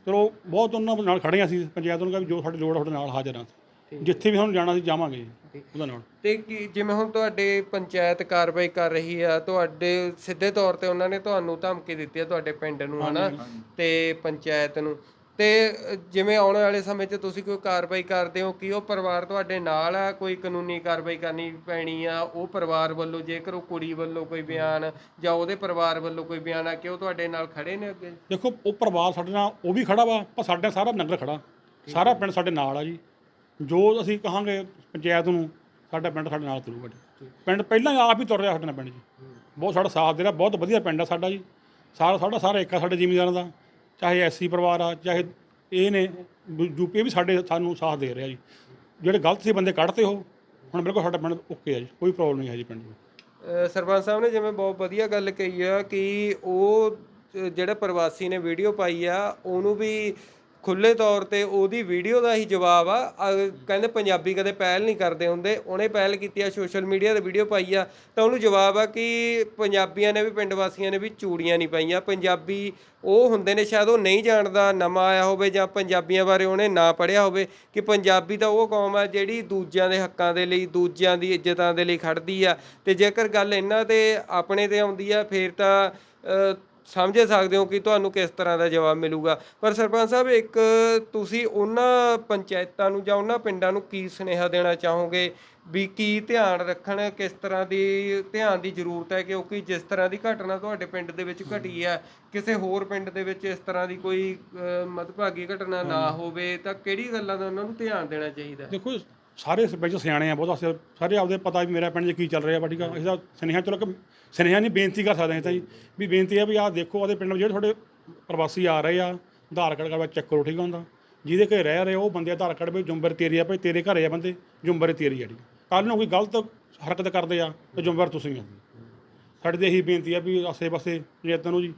[SPEAKER 3] ਚਲੋ ਬਹੁਤ ਉਹਨਾਂ ਨਾਲ ਖੜੇ ਹਾਂ ਅਸੀਂ ਪੰਚਾਇਤ ਨੂੰ ਕਿਹਾ ਵੀ ਜੋ ਸਾਡੇ ਲੋੜ ਆ ਤੁਹਾਡੇ ਨਾਲ ਹਾਜ਼ਰ ਹਾਂ। ਜਿੱਥੇ ਵੀ ਸਾਨੂੰ ਜਾਣਾ ਸੀ ਜਾਵਾਂਗੇ ਉਹਦਾ ਨਾਲ।
[SPEAKER 2] ਤੇ ਜਿਵੇਂ ਹੁਣ ਤੁਹਾਡੇ ਪੰਚਾਇਤ ਕਾਰਵਾਈ ਕਰ ਰਹੀ ਆ ਤੁਹਾਡੇ ਸਿੱਧੇ ਤੌਰ ਤੇ ਉਹਨਾਂ ਨੇ ਤੁਹਾਨੂੰ ਧਮਕੀ ਦਿੱਤੀ ਆ ਤੁਹਾਡੇ ਪਿੰਡ ਨੂੰ ਹਨਾ? ਤੇ ਪੰਚਾਇਤ ਨੂੰ। ਤੇ ਜਿਵੇਂ ਆਉਣ ਵਾਲੇ ਸਮੇਂ 'ਚ ਤੁਸੀਂ ਕੋਈ ਕਾਰਵਾਈ ਕਰਦੇ ਹੋ ਕਿ ਉਹ ਪਰਿਵਾਰ ਤੁਹਾਡੇ ਨਾਲ ਆ? ਕੋਈ ਕਾਨੂੰਨੀ ਕਾਰਵਾਈ ਕਰਨੀ ਪੈਣੀ ਆ? ਉਹ ਪਰਿਵਾਰ ਵੱਲੋਂ ਜੇਕਰ ਉਹ ਕੁੜੀ ਵੱਲੋਂ ਕੋਈ ਬਿਆਨ ਜਾਂ ਉਹਦੇ ਪਰਿਵਾਰ ਵੱਲੋਂ ਕੋਈ ਬਿਆਨ ਆ ਕਿ ਉਹ ਤੁਹਾਡੇ ਨਾਲ ਖੜੇ ਨੇ ਅੱਗੇ?
[SPEAKER 3] ਦੇਖੋ ਉਹ ਪਰਿਵਾਰ ਸਾਡੇ ਨਾਲ ਉਹ ਵੀ ਖੜਾ ਵਾ ਪਰ ਸਾਡੇ ਸਾਰਾ ਨਗਰ ਖੜਾ। ਸਾਰਾ ਪਿੰਡ ਸਾਡੇ ਨਾਲ ਆ ਜੀ। ਜੋ ਅਸੀਂ ਕਹਾਂਗੇ ਪੰਚਾਇਤ ਨੂੰ ਸਾਡਾ ਪਿੰਡ ਸਾਡੇ ਨਾਲ ਤੁਰੂਗਾ ਜੀ। ਪਿੰਡ ਪਹਿਲਾਂ ਆਪ ਹੀ ਤੁਰ ਰਿਹਾ ਸਾਡੇ ਨਾਲ ਪਿੰਡ ਜੀ। ਬਹੁਤ ਸਾਡਾ ਸਾਥ ਦੇ ਰਿਹਾ ਬਹੁਤ ਵਧੀਆ ਪਿੰਡ ਆ ਸਾਡਾ ਜੀ। ਸਾਰਾ ਸਾਡਾ ਸਾਰਾ ਇੱਕ ਆ ਸਾਡੇ ਜ਼ਿਮੀਂਦਾਰਾਂ ਦਾ। ਚਾਹੇ ਐਸਸੀ ਪਰਿਵਾਰ ਆ ਚਾਹੇ ਇਹ ਨੇ ਯੂਪੀ ਵੀ ਸਾਡੇ ਸਾਨੂੰ ਸਾਥ ਦੇ ਰਿਹਾ ਜੀ। ਜਿਹੜੇ ਗਲਤ ਸੀ ਬੰਦੇ ਕੱਢਤੇ ਉਹ ਹੁਣ ਬਿਲਕੁਲ ਸਾਡਾ ਪਿੰਡ ਓਕੇ ਆ ਜੀ ਕੋਈ ਪ੍ਰੋਬਲਮ ਨਹੀਂ ਹੈ ਜੀ ਪਿੰਡ ਵਿੱਚ
[SPEAKER 2] ਸਰਪੰਚ ਸਾਹਿਬ ਨੇ ਜਿਵੇਂ ਬਹੁਤ ਵਧੀਆ ਗੱਲ ਕਹੀ ਆ ਕਿ ਉਹ ਅ, ਜਿਹੜਾ ਪ੍ਰਵਾਸੀ ਨੇ ਵੀਡੀਓ ਪਾਈ ਆ ਉਹਨੂੰ ਵੀ ਖੁੱਲੇ ਤੌਰ ਤੇ ਉਹਦੀ ਵੀਡੀਓ ਦਾ ਹੀ ਜਵਾਬ ਆ। ਅ, ਕਹਿੰਦੇ ਪੰਜਾਬੀ ਕਦੇ ਪਹਿਲ ਨਹੀਂ ਕਰਦੇ ਹੁੰਦੇ। ਉਹਨੇ ਪਹਿਲ ਕੀਤੀ ਆ ਸੋਸ਼ਲ ਮੀਡੀਆ ਤੇ ਵੀਡੀਓ ਪਾਈ ਆ। ਤਾਂ ਉਹਨੂੰ ਜਵਾਬ ਆ ਕਿ ਪੰਜਾਬੀਆਂ ਨੇ ਵੀ ਪਿੰਡ ਵਾਸੀਆਂ ਨੇ ਵੀ ਚੂੜੀਆਂ ਨਹੀਂ ਪਾਈਆਂ। ਪੰਜਾਬੀ ਉਹ ਹੁੰਦੇ ਨੇ ਸ਼ਾਇਦ ਉਹ ਨਹੀਂ ਜਾਣਦਾ ਨਵਾਂ ਆਇਆ ਹੋਵੇ ਜਾਂ ਪੰਜਾਬੀਆਂ ਬਾਰੇ ਉਹਨੇ ਨਾ ਪੜ੍ਹਿਆ ਹੋਵੇ ਕਿ ਪੰਜਾਬੀ ਤਾਂ ਉਹ ਕੌਮ ਆ ਜਿਹੜੀ ਦੂਜਿਆਂ ਦੇ ਹੱਕਾਂ ਦੇ ਲਈ ਦੂਜਿਆਂ ਦੀ ਇੱਜ਼ਤਾਂ ਦੇ ਲਈ ਖੜਦੀ ਆ। ਤੇ ਜੇਕਰ ਗੱਲ ਇਹਨਾਂ ਤੇ ਆਪਣੇ ਤੇ ਆਉਂਦੀ ਆ ਫੇਰ ਤਾਂ ਅ, ਸਮਝ ਸਕਦੇ ਹੋ ਕਿ ਤੁਹਾਨੂੰ ਕਿਸ ਤਰ੍ਹਾਂ ਦਾ ਜਵਾਬ ਮਿਲੂਗਾ। ਪਰ ਸਰਪੰਚ ਸਾਹਿਬ ਇੱਕ ਤੁਸੀਂ ਉਹਨਾਂ ਪੰਚਾਇਤਾਂ ਨੂੰ ਜਾਂ ਉਹਨਾਂ ਪਿੰਡਾਂ ਨੂੰ ਕੀ ਸੁਨੇਹਾ ਦੇਣਾ ਚਾਹੋਗੇ? ਵੀ ਕੀ ਧਿਆਨ ਰੱਖਣ ਕਿਸ ਤਰ੍ਹਾਂ ਦੀ ਧਿਆਨ ਦੀ ਜ਼ਰੂਰਤ ਹੈ ਕਿਉਂਕਿ ਜਿਸ ਤਰ੍ਹਾਂ ਦੀ ਘਟਨਾ ਤੁਹਾਡੇ ਪਿੰਡ ਦੇ ਵਿੱਚ ਘਟੀ ਹੈ ਕਿਸੇ ਹੋਰ ਪਿੰਡ ਦੇ ਵਿੱਚ ਇਸ ਤਰ੍ਹਾਂ ਦੀ ਕੋਈ ਅਹ, ਮਦਭਾਗੀ ਘਟਨਾ ਨਾ ਹੋਵੇ ਤਾਂ ਕਿਹੜੀ ਗੱਲਾਂ ਦਾ ਉਹਨਾਂ ਨੂੰ ਧਿਆਨ ਦੇਣਾ ਚਾਹੀਦਾ
[SPEAKER 3] ਦੇਖੋ ਸਾਰੇ ਸਰਪੰਚ ਸਿਆਣੇ ਆ, ਬਹੁਤ ਅਸੀਂ ਸਾਰੇ ਆਪਦੇ ਪਤਾ ਵੀ ਮੇਰਾ ਪਿੰਡ 'ਚ ਕੀ ਚੱਲ ਰਿਹਾ ਵਾ, ਠੀਕ ਆ? ਅਸੀਂ ਤਾਂ ਸੁਨੇਹਾ ਚਲੋ ਕਿ ਸੁਨੇਹਾ ਨਹੀਂ ਬੇਨਤੀ ਕਰ ਸਕਦੇ ਹਾਂ ਤਾਂ ਜੀ, ਵੀ ਬੇਨਤੀ ਹੈ ਵੀ ਆਹ ਦੇਖੋ ਉਹਦੇ ਪਿੰਡ ਵਿੱਚ ਜਿਹੜੇ ਤੁਹਾਡੇ ਪ੍ਰਵਾਸੀ ਆ ਰਹੇ ਆ, ਆਧਾਰ ਕਾਰਡ ਕਰਵਾ ਚੈੱਕ ਕਰੋ, ਠੀਕ ਆ ਹੁੰਦਾ? ਜਿਹਦੇ ਘਰੇ ਰਹਿ ਰਹੇ ਉਹ ਬੰਦੇ ਆਧਾਰ ਕਾਰਡ ਵੀ ਜੁੰਬਰ ਤੇਰੀ ਆ, ਭਾਈ ਤੇਰੇ ਘਰੇ ਆ ਬੰਦੇ, ਜੁੰਬਰ ਤੇਰੀ ਆ, ਠੀਕ ਕੱਲ ਨੂੰ ਕੋਈ ਗਲਤ ਹਰਕਤ ਕਰਦੇ ਆ, ਤਾਂ ਜੁੰਬਰ ਤੁਸੀਂ ਆ। ਸਾਡੀ ਤਾਂ ਇਹੀ ਬੇਨਤੀ ਆ ਵੀ ਆਸੇ ਪਾਸੇ ਜੇ ਨੂੰ ਜੀ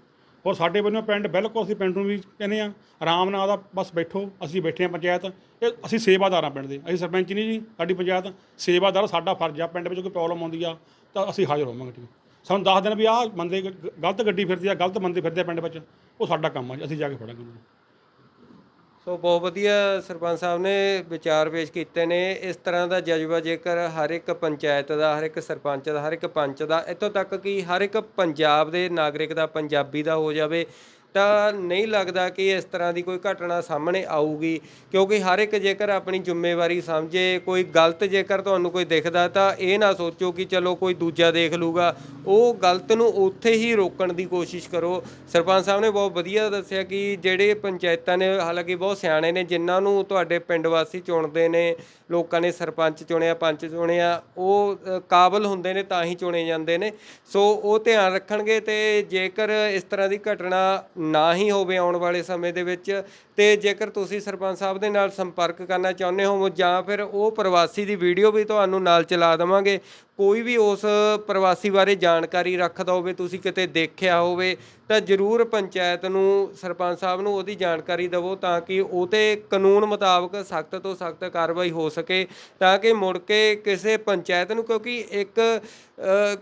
[SPEAKER 3] ਔਰ ਸਾਡੇ ਵੱਲੋਂ ਪਿੰਡ ਬਿਲਕੁਲ ਅਸੀਂ ਪਿੰਡ ਨੂੰ ਵੀ ਕਹਿੰਦੇ ਆ ਆਰਾਮ ਨਾਲ ਦਾ ਬਸ ਬੈਠੋ, ਅਸੀਂ ਬੈਠੇ ਆ ਪੰਚਾਇਤ। ਇਹ ਅਸੀਂ ਸੇਵਾਦਾਰ ਆ ਪਿੰਡ ਦੇ। ਅਸੀਂ ਸਰਪੰਚ ਨਹੀਂ ਜੀ, ਸਾਡੀ ਪੰਚਾਇਤ ਸੇਵਾਦਾਰ, ਸਾਡਾ ਫਰਜ਼ ਆ, ਪਿੰਡ ਵਿੱਚ ਕੋਈ ਪ੍ਰੋਬਲਮ ਆਉਂਦੀ ਆ, ਤਾਂ ਅਸੀਂ ਹਾਜ਼ਰ ਹੋਵਾਂਗੇ ਠੀਕ ਸਾਨੂੰ ਦੱਸ ਦੇਣ ਵੀ ਆਹ ਬੰਦੇ ਗਲਤ ਗੱਡੀ ਫਿਰਦੀ ਆ, ਗਲਤ ਬੰਦੇ ਫਿਰਦੇ ਆ ਪਿੰਡ ਵਿੱਚ, ਉਹ ਸਾਡਾ ਕੰਮ ਆ ਜੀ, ਅਸੀਂ ਜਾ ਕੇ ਫੜਾਂਗੇ ਉਹਨਾਂ ਨੂੰ।
[SPEAKER 2] ਸੋ ਬਹੁਤ ਵਧੀਆ ਸਰਪੰਚ ਸਾਹਿਬ ਨੇ ਵਿਚਾਰ ਪੇਸ਼ ਕੀਤੇ ਨੇ। ਇਸ ਤਰ੍ਹਾਂ ਦਾ ਜਜ਼ਬਾ ਜੇਕਰ ਹਰ ਇੱਕ ਪੰਚਾਇਤ ਦਾ, ਹਰ ਇੱਕ ਸਰਪੰਚ ਦਾ, ਹਰ ਇੱਕ ਪੰਚ ਦਾ, ਇੱਥੋਂ ਤੱਕ ਕਿ ਹਰ ਇੱਕ ਪੰਜਾਬ ਦੇ ਨਾਗਰਿਕ ਦਾ, ਪੰਜਾਬੀ ਦਾ ਹੋ ਜਾਵੇ ਤਾਂ ਨਹੀਂ ਲੱਗਦਾ ਕਿ ਇਸ ਤਰ੍ਹਾਂ ਦੀ ਕੋਈ ਘਟਨਾ ਸਾਹਮਣੇ ਆਊਗੀ, ਕਿਉਂਕਿ ਹਰ ਇੱਕ ਜੇਕਰ ਆਪਣੀ ਜ਼ਿੰਮੇਵਾਰੀ ਸਮਝੇ, ਕੋਈ ਗਲਤ ਜੇਕਰ ਤੁਹਾਨੂੰ ਕੋਈ ਦਿਖਦਾ ਤਾਂ ਇਹ ਨਾ ਸੋਚੋ ਕਿ ਚਲੋ ਕੋਈ ਦੂਜਾ ਦੇਖ ਲੂਗਾ। ਉਹ ਗਲਤ ਨੂੰ ਉੱਥੇ ਹੀ ਰੋਕਣ ਦੀ ਕੋਸ਼ਿਸ਼ ਕਰੋ। ਸਰਪੰਚ ਸਾਹਿਬ ਨੇ ਬਹੁਤ ਵਧੀਆ ਦੱਸਿਆ ਕਿ ਜਿਹੜੇ ਪੰਚਾਇਤਾਂ ਨੇ, ਹਾਲਾਂਕਿ ਬਹੁਤ ਸਿਆਣੇ ਨੇ, ਜਿਨ੍ਹਾਂ ਨੂੰ ਤੁਹਾਡੇ ਪਿੰਡ ਵਾਸੀ ਚੁਣਦੇ ਨੇ, ਲੋਕਾਂ ਨੇ ਸਰਪੰਚ ਚੁਣਿਆ, ਪੰਚ ਚੁਣਿਆ, ਉਹ ਕਾਬਲ ਹੁੰਦੇ ਨੇ ਤਾਂ ਹੀ ਚੁਣੇ ਜਾਂਦੇ ਨੇ। ਸੋ ਉਹ ਧਿਆਨ ਰੱਖਣਗੇ ਤੇ ਜੇਕਰ ਇਸ ਤਰ੍ਹਾਂ ਦੀ ਘਟਨਾ ਨਾ ਹੀ ਹੋਵੇ ਆਉਣ ਵਾਲੇ ਸਮੇਂ ਦੇ ਵਿੱਚ ਤੇ ਜੇਕਰ ਤੁਸੀਂ ਸਰਪੰਚ ਸਾਹਿਬ ਦੇ ਨਾਲ ਸੰਪਰਕ ਕਰਨਾ ਚਾਹੁੰਦੇ ਹੋ ਜਾਂ ਫਿਰ ਉਹ ਪ੍ਰਵਾਸੀ ਦੀ ਵੀਡੀਓ ਵੀ ਤੁਹਾਨੂੰ ਨਾਲ ਚਲਾ ਦੇਵਾਂਗੇ, ਕੋਈ ਵੀ ਉਸ ਪ੍ਰਵਾਸੀ ਬਾਰੇ ਜਾਣਕਾਰੀ ਰੱਖਦਾ ਹੋਵੇ, ਤੁਸੀਂ ਕਿਤੇ ਦੇਖਿਆ ਹੋਵੇ, ਤਾਂ ਜਰੂਰ ਪੰਚਾਇਤ ਨੂੰ, ਸਰਪੰਚ ਸਾਹਿਬ ਨੂੰ ਉਹਦੀ ਜਾਣਕਾਰੀ ਦਿਵੋ ਤਾਂ ਕਿ ਉਹ ਤੇ ਕਾਨੂੰਨ ਮੁਤਾਬਕ ਸਖਤ ਤੋਂ ਸਖਤ ਕਾਰਵਾਈ ਹੋ ਸਕੇ, ਤਾਂ ਕਿ ਮੁੜ ਕੇ ਕਿਸੇ ਪੰਚਾਇਤ ਨੂੰ, ਕਿਉਂਕਿ ਇੱਕ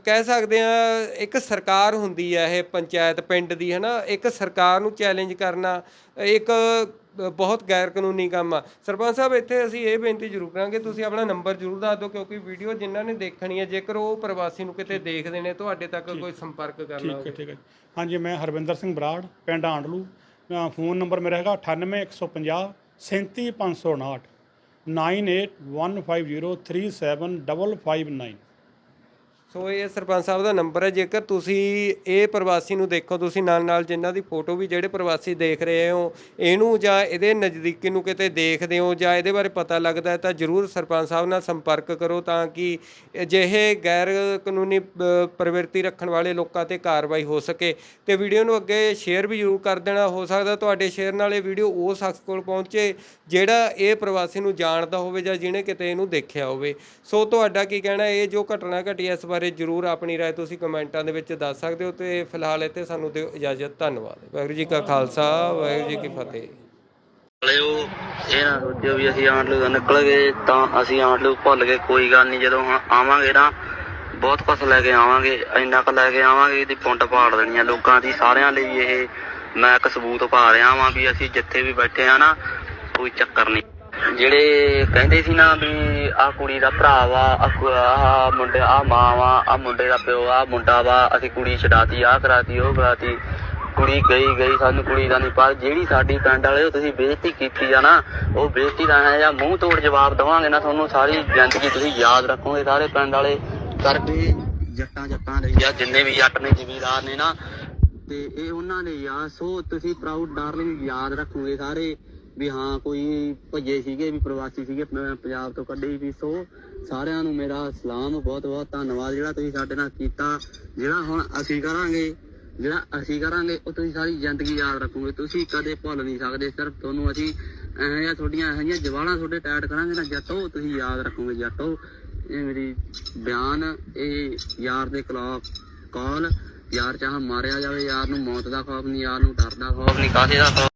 [SPEAKER 2] ਕਹਿ ਸਕਦੇ ਆ ਇੱਕ ਸਰਕਾਰ ਹੁੰਦੀ ਹੈ ਇਹ ਪੰਚਾਇਤ ਪਿੰਡ ਦੀ ਹੈ ਨਾ ਇੱਕ ਸਰਕਾਰ ਨੂੰ ਚੈਲੰਜ ਕਰਨਾ ਇੱਕ ਬਹੁਤ ਗੈਰ ਕਾਨੂੰਨੀ ਕੰਮ ਆ। ਸਰਪੰਚ ਸਾਹਿਬ ਇੱਥੇ ਅਸੀਂ ਇਹ ਬੇਨਤੀ ਜ਼ਰੂਰ ਕਰਾਂਗੇ ਤੁਸੀਂ ਆਪਣਾ ਨੰਬਰ ਜ਼ਰੂਰ ਦੱਸ ਦਿਓ ਕਿਉਂਕਿ ਵੀਡੀਓ ਜਿਨ੍ਹਾਂ ਨੇ ਦੇਖਣੀ ਹੈ ਜੇਕਰ ਉਹ ਪ੍ਰਵਾਸੀ ਨੂੰ ਕਿਤੇ ਦੇਖਦੇ ਨੇ ਤੁਹਾਡੇ ਤੱਕ ਕੋਈ ਸੰਪਰਕ ਕਰਨਾ
[SPEAKER 3] ਠੀਕ ਹੈ ਠੀਕ ਹੈ ਹਾਂਜੀ ਮੈਂ ਹਰਵਿੰਦਰ ਸਿੰਘ ਬਰਾੜ ਪਿੰਡ ਆਂਡਲੂ। ਫੋਨ ਨੰਬਰ ਮੇਰਾ ਹੈਗਾ 98150 37559 9815037559
[SPEAKER 2] ਸੋ ਇਹ ਸਰਪੰਚ ਸਾਹਿਬ ਦਾ ਨੰਬਰ ਹੈ, ਜੇਕਰ ਤੁਸੀਂ ਇਹ ਪ੍ਰਵਾਸੀ ਨੂੰ ਦੇਖੋ, ਤੁਸੀਂ ਨਾਲ ਨਾਲ ਜਿਨ੍ਹਾਂ ਦੀ ਫੋਟੋ ਵੀ ਜਿਹੜੇ ਪ੍ਰਵਾਸੀ ਦੇਖ ਰਹੇ ਹੋ, ਇਹਨੂੰ ਜਾਂ ਇਹਦੇ ਨਜ਼ਦੀਕੀ ਨੂੰ ਕਿਤੇ ਦੇਖਦੇ ਹੋ ਜਾਂ ਇਹਦੇ ਬਾਰੇ ਪਤਾ ਲੱਗਦਾ ਤਾਂ ਜਰੂਰ ਸਰਪੰਚ ਸਾਹਿਬ ਨਾਲ ਸੰਪਰਕ ਕਰੋ ਤਾਂ ਕਿ ਅਜਿਹੇ ਗੈਰ ਕਾਨੂੰਨੀ ਪ੍ਰਵਿਰਤੀ ਰੱਖਣ ਵਾਲੇ ਲੋਕਾਂ ਤੇ ਕਾਰਵਾਈ ਹੋ ਸਕੇ। ਤੇ ਵੀਡੀਓ ਨੂੰ ਅੱਗੇ ਸ਼ੇਅਰ ਵੀ ਜ਼ਰੂਰ ਕਰ ਦੇਣਾ, ਹੋ ਸਕਦਾ ਤੁਹਾਡੇ ਸ਼ੇਅਰ ਨਾਲ ਇਹ ਵੀਡੀਓ ਉਹ ਸ਼ਖਸ ਕੋਲ ਪਹੁੰਚੇ ਜਿਹੜਾ ਇਹ ਪ੍ਰਵਾਸੀ ਨੂੰ ਜਾਣਦਾ ਹੋਵੇ ਜਾਂ ਜਿਹਨੇ ਕਿਤੇ ਇਹਨੂੰ ਦੇਖਿਆ ਹੋਵੇ। ਸੋ ਤੁਹਾਡਾ ਕੀ ਕਹਿਣਾ, ਇਹ ਜੋ ਘਟਨਾ ਘਟੀ ਹੈ ਇਸ ਬਾਰੇ ਜਰੂਰ ਆਪਣੀ رائے ਤੁਸੀਂ ਕਮੈਂਟਾਂ ਦੇ ਵਿੱਚ ਦੱਸ ਸਕਦੇ ਹੋ ਤੇ ਫਿਲਹਾਲ ਇੱਥੇ ਸਾਨੂੰ ਦਿਓ ਇਜਾਜ਼ਤ ਧੰਨਵਾਦ ਵਾਹਿਗੁਰੂ ਜੀ ਕਾ ਖਾਲਸਾ ਵਾਹਿਗੁਰੂ ਜੀ ਕੀ ਫਤਿਹ
[SPEAKER 1] ਨਾਲੇ ਉਹ ਇਹ ਨਾ ਸੋਚਿਓ ਵੀ ਅਸੀਂ ਆਂਡਲੂ ਤੋਂ ਨਿਕਲ ਗਏ ਤਾਂ ਅਸੀਂ ਆਂਡਲੂ ਭੁੱਲ ਗਏ ਕੋਈ ਗੱਲ ਨਹੀਂ ਜਦੋਂ ਹੁਣ ਆਵਾਂਗੇ ਨਾ ਬਹੁਤ ਕੁਛ ਲੈ ਕੇ ਆਵਾਂਗੇ ਇੰਨਾ ਕੁ ਲੈ ਕੇ ਆਵਾਂਗੇ ਇਹਦੀ ਪੁੰਡ ਪਾੜ ਦੇਣੀ ਆ ਲੋਕਾਂ ਦੀ ਸਾਰਿਆਂ ਲਈ ਇਹ ਮੈਂ ਇੱਕ ਸਬੂਤ ਪਾ ਰਿਹਾ ਵਾਂ ਵੀ ਅਸੀਂ ਜਿੱਥੇ ਵੀ ਬੈਠੇ ਆ ਨਾ ਕੋਈ ਚੱਕਰ ਨਹੀਂ ਜਿਹੜੇ ਕਹਿੰਦੇ ਸੀ ਨਾ ਵੀ ਆ ਕੁੜੀ ਦਾ ਭਰਾ ਵਾ ਆ ਮੁੰਡੇ ਆ ਮਾਂ ਵਾ ਆ ਮੁੰਡੇ ਦਾ ਪਿਓ ਆ ਮੁੰਡਾ ਵਾ, ਅਸੀਂ ਕੁੜੀ ਛਡਾਤੀ ਆ ਕਰਾਤੀ, ਉਹ ਕਰਾਤੀ। ਕੁੜੀ ਗਈ ਗਈ ਸਾਨੂੰ ਕੁੜੀ ਦਾ ਨਹੀਂ ਪਰ ਜਿਹੜੀ ਸਾਡੀ ਪਿੰਡ ਵਾਲੇ ਉਹ ਤੁਸੀਂ ਬੇਇੱਜ਼ਤੀ ਕੀਤੀ ਆ ਨਾ, ਉਹ ਬੇਇੱਜ਼ਤੀ ਦਾ ਹੈ ਜਾਂ ਮੂੰਹ ਤੋੜ ਜਵਾਬ ਦਵਾਂਗੇ ਨਾ, ਤੁਹਾਨੂੰ ਸਾਰੀ ਜ਼ਿੰਦਗੀ ਤੁਸੀਂ ਯਾਦ ਰੱਖੋਗੇ ਸਾਰੇ ਪਿੰਡ ਵਾਲੇ। ਕਰਕੇ ਜੱਟਾਂ ਜੱਟਾਂ ਲਈ ਜਾਂ ਜਿੰਨੇ ਵੀ ਜੱਟ ਨੇ, ਜ਼ਿਮੀਦਾਰ ਨੇ ਨਾ, ਤੇ ਇਹ ਉਹਨਾਂ ਨੇ ਯਾਰ, ਸੋ ਤੁਸੀਂ ਪ੍ਰਾਊਡ ਡਾਰਲਿੰਗ ਯਾਦ ਰੱਖੋਗੇ ਸਾਰੇ। ਵੀ ਹਾਂ, ਕੋਈ ਭੱਜੇ ਸੀਗੇ, ਵੀ ਪ੍ਰਵਾਸੀ ਸੀਗੇ ਪੰਜਾਬ ਤੋਂ ਕੱਢੇ ਵੀ ਸੋ। ਸਾਰਿਆਂ ਨੂੰ ਮੇਰਾ ਸਲਾਮ, ਬਹੁਤ ਬਹੁਤ ਧੰਨਵਾਦ। ਜਿਹੜਾ ਤੁਸੀਂ ਸਾਡੇ ਨਾਲ ਕੀਤਾ, ਜਿਹੜਾ ਹੁਣ ਅਸੀਂ ਕਰਾਂਗੇ, ਜਿਹੜਾ ਅਸੀਂ ਕਰਾਂਗੇ, ਉਹ ਤੁਸੀਂ ਸਾਰੀ ਜ਼ਿੰਦਗੀ ਯਾਦ ਰੱਖੋਗੇ। ਤੁਸੀਂ ਕਦੇ ਭੁੱਲ ਨਹੀਂ ਸਕਦੇ, ਸਿਰਫ ਤੁਹਾਨੂੰ ਅਸੀਂ ਇਹੋ ਜਿਹੀਆਂ ਤੁਹਾਡੀਆਂ, ਇਹੋ ਜਿਹੀਆਂ ਜਵਾਲਾਂ ਤੁਹਾਡੇ ਟੈਟ ਕਰਾਂਗੇ ਨਾ, ਜੱਟੋ, ਤੁਸੀਂ ਯਾਦ ਰੱਖੋਗੇ, ਜੱਟੋ। ਇਹ ਮੇਰੀ ਬਿਆਨ, ਇਹ ਯਾਰ ਦੇ ਖਿਲਾਫ ਕਾਲ। ਯਾਰ ਚਾਹ ਮਾਰਿਆ ਜਾਵੇ, ਯਾਰ ਨੂੰ ਮੌਤ ਦਾ ਖੌਫ ਨਹੀਂ, ਯਾਰ ਨੂੰ ਡਰ ਦਾ ਖੌਫ ਨਹੀਂ ਕਾਹਦੇ ਦਾ ਖੌਫ?